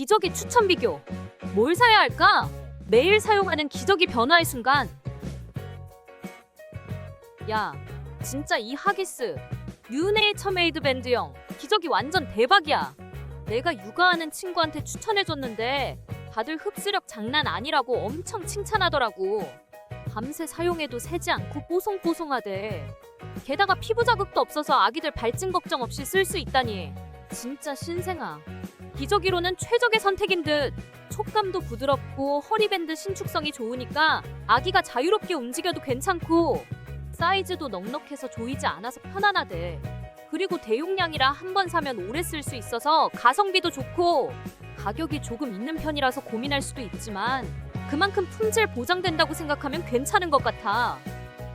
기저귀 추천 비교. 뭘 사야 할까? 매일 사용하는 기저귀 변화의 순간. 야, 진짜 이 하기스 뉴네이처 메이드 밴드형 기저귀 완전 대박이야. 내가 육아하는 친구한테 추천해줬는데 다들 흡수력 장난 아니라고 엄청 칭찬하더라고. 밤새 사용해도 새지 않고 뽀송뽀송하대. 게다가 피부 자극도 없어서 아기들 발진 걱정 없이 쓸 수 있다니. 진짜 신생아. 기저귀로는 최적의 선택인 듯. 촉감도 부드럽고 허리밴드 신축성이 좋으니까 아기가 자유롭게 움직여도 괜찮고 사이즈도 넉넉해서 조이지 않아서 편안하대. 그리고 대용량이라 한 번 사면 오래 쓸 수 있어서 가성비도 좋고 가격이 조금 있는 편이라서 고민할 수도 있지만 그만큼 품질 보장된다고 생각하면 괜찮은 것 같아.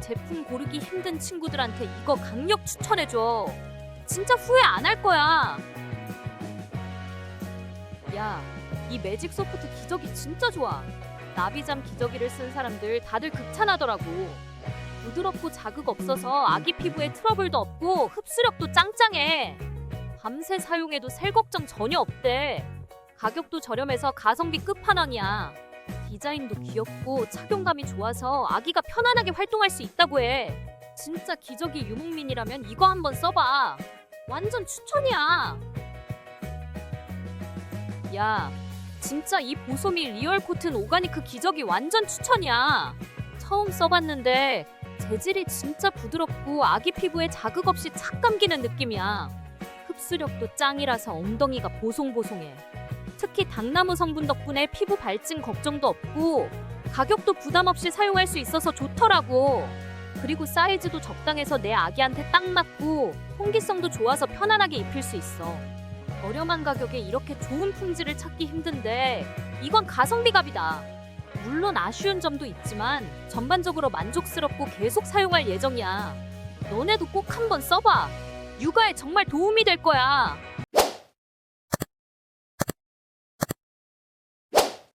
제품 고르기 힘든 친구들한테 이거 강력 추천해줘. 진짜 후회 안 할 거야. 야, 이 매직 소프트 기저귀 진짜 좋아. 나비잠 기저귀를 쓴 사람들 다들 극찬하더라고. 부드럽고 자극 없어서 아기 피부에 트러블도 없고 흡수력도 짱짱해. 밤새 사용해도 셀 걱정 전혀 없대. 가격도 저렴해서 가성비 끝판왕이야. 디자인도 귀엽고 착용감이 좋아서 아기가 편안하게 활동할 수 있다고 해. 진짜 기저귀 유목민이라면 이거 한번 써봐. 완전 추천이야. 야, 진짜 이 보소미 리얼 코튼 오가니크 기저귀 완전 추천이야. 처음 써봤는데 재질이 진짜 부드럽고 아기 피부에 자극 없이 착 감기는 느낌이야. 흡수력도 짱이라서 엉덩이가 보송보송해. 특히 당나무 성분 덕분에 피부 발진 걱정도 없고 가격도 부담 없이 사용할 수 있어서 좋더라고. 그리고 사이즈도 적당해서 내 아기한테 딱 맞고 통기성도 좋아서 편안하게 입힐 수 있어. 저렴한 가격에 이렇게 좋은 품질을 찾기 힘든데 이건 가성비 값이다. 물론 아쉬운 점도 있지만 전반적으로 만족스럽고 계속 사용할 예정이야. 너네도 꼭 한번 써봐. 육아에 정말 도움이 될 거야.